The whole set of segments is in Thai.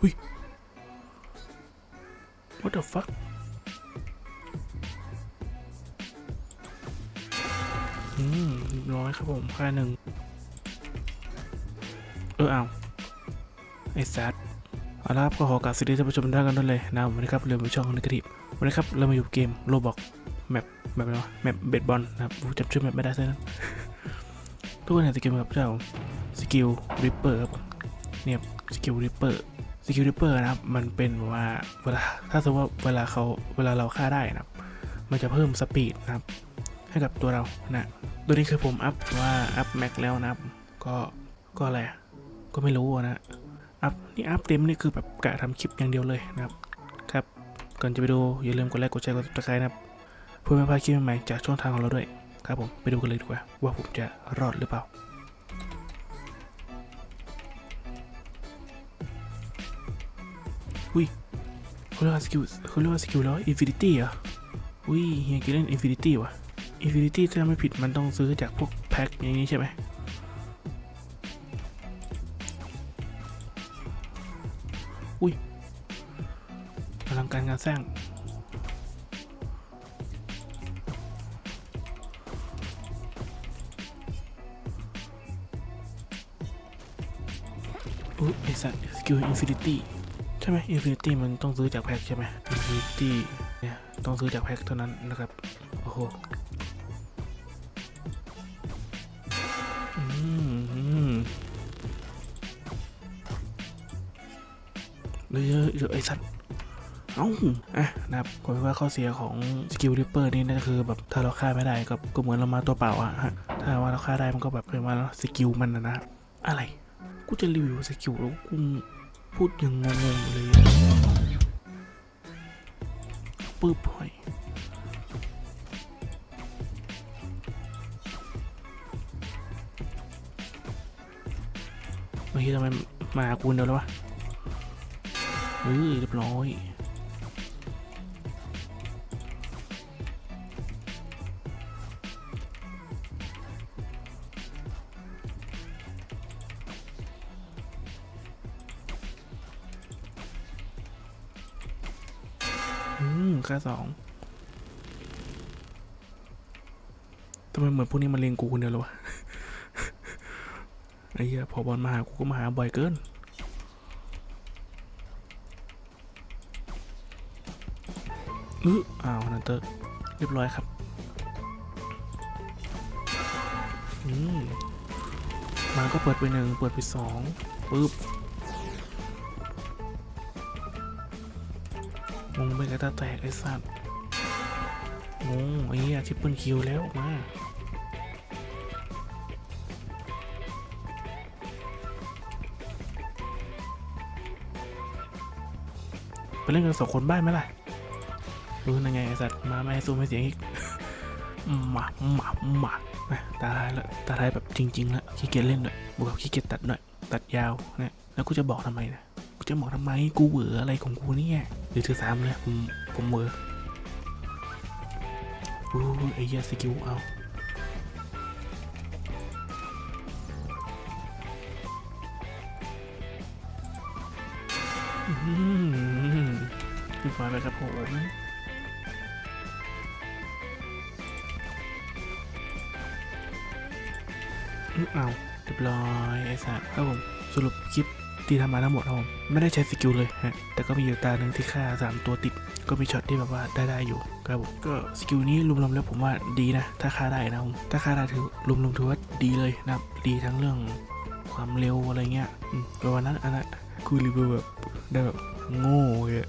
หุย what the fuck อืมร้อยครับผมค่าหนึ่ง เออเอาไอ้สัตว์เอาละครับก็ขอกราบสวัสดีท่านผู้ชมทุกท่านกันด้วยเลยนะวันนี้ครับเรื่องช่องนิกทีฟวันนี้ครับเรามาอยู่เกมโลบอกแมปแมปอะไรวะแมปเบดบอลนะครับผมจำชื่อแมปไม่ได้ซะนั้นทุกคนเห็นสกิลไหมครับเจ้าสกิลริปเปอร์ครับเนี่ยสกิลริปเปอร์ สกิลริปเปอร์นะครับ มันเป็นแบบว่าเวลาถ้าสมมติว่าเวลาเขาเวลาเราฆ่าได้นะครับ มันจะเพิ่มสปีดนะครับ ให้กับตัวเรานะตัวนี้คือผมอัพว่าอัพแม็กแล้วนะครับ ก็ก็อะไรก็ไม่รู้นะอัพนี่อัพเต็มนี่คือแบบกะทำคลิปอย่างเดียวเลยนะครับครับก่อนจะไปดูอย่าลืมกดไลค์กดแชร์กดติดตามนะครับเพื่อไม่พลาดคลิปใหม่ๆจากช่องทางของเราด้วยครับผมไปดูกันเลยดีกว่าว่าผมจะรอดหรือเปล่า เขาเรียกว่าสกิลเขาเรียกว่าสกิลแล้วอินฟินิตี้เหรอ อุ้ยเฮียกินเล่นอินฟินิตี้ว่ะอินฟินิตี้ถ้าไม่ผิดมันต้องซื้อจากพวกแพ็คอย่างนี้ใช่ไหมพลังการงานสร้างอุ๊ยไอสัตว์สกิลอินฟินิตี้ ใช่ไหมอินฟินิตี้มันต้องซื้อจากแพ็คใช่ไหมอินฟินิตี้เนี่ยต้องซื้อจากแพ็คเท่านั้นนะครับ โอ้โหอืมอืมเยอะเยอะไอ้สัตว์เอ้าอะนะครับผมว่าข้อเสียของสกิลริปเปอร์นี่น่าจะคือแบบถ้าเราฆ่าไม่ได้ก็ก็เหมือนเรามาตัวเปล่าอะฮะถ้าว่าเราฆ่าได้มันก็แบบเป็นว่าสกิลมันนะนะอะไร กูจะรีวิวสกิลแล้วกู พูดยังงงๆเลยปื๊บหอยเมื่อกี้ทำไมมาหากูเดียวแล้ววะเฮ้ยเรียบร้อย ค่าสองทำไมเหมือนพวกนี้มันเลงกูคนเดียวเลยวะไอ้เหี้ยพอบอลมาหากูก็มาหาบ่อยเกินอื้ออ้าวนันเตอร์เรียบร้อยครับ อืมมาก็เปิดไปหนึ่งเปิดไปสองปึ๊บ งงไปกระตาแตกไอ้สัตว์งงไอ้เหี้ยทิปเปิลคิวแล้วมาไปเล่นกันสองคนบ้านไหมล่ะรู้ยังไงไอ้สัตว์มาไม่ให้สู้ไม่เสียงอีกหมาหมาหมาตาท้ายละตาท้ายแบบจริงๆละขี้เกียจเล่นด้วยบวกกับขี้เกียจตัดหน่อยตัดยาวนะแล้วกูจะบอกทำไมนะกูจะบอกทำไมกูเหวออะไรของกูเนี่ย หรือถือสามเลยผมผมเหวออู้ไอ้เหี้ยสกิลเอาอืมเรียบร้อยไปครับผมอืมเอาเรียบร้อยไอ้สัตว์ครับผมสรุปคลิป ที่ทำมาทั้งหมดครับผมไม่ได้ใช้สกิลเลยฮะแต่ก็มีอยู่ตาหนึ่งที่ฆ่าสามตัวติด ก็มีช็อตที่แบบว่าได้ได้อยู่ครับผมก็สกิลนี้รวมๆแล้วผมว่าดีนะ ถ้าฆ่าได้นะผมถ้าฆ่าได้ถือรวมๆถือว่าดีเลยนะครับดีทั้งเรื่องความเร็วอะไรเงี้ยประมาณนั้นอันนั้นคือรีวิวแบบได้แบบโง่เลยอะ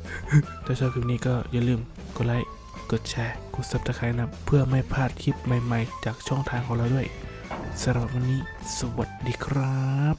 ถ้าชอบคลิปนี้ก็อย่าลืมกดไลค์กดแชร์ กด subscribe นะ เพื่อไม่พลาดคลิปใหม่ๆ จากช่องทางของเราด้วยสำหรับวันนี้ สวัสดีครับ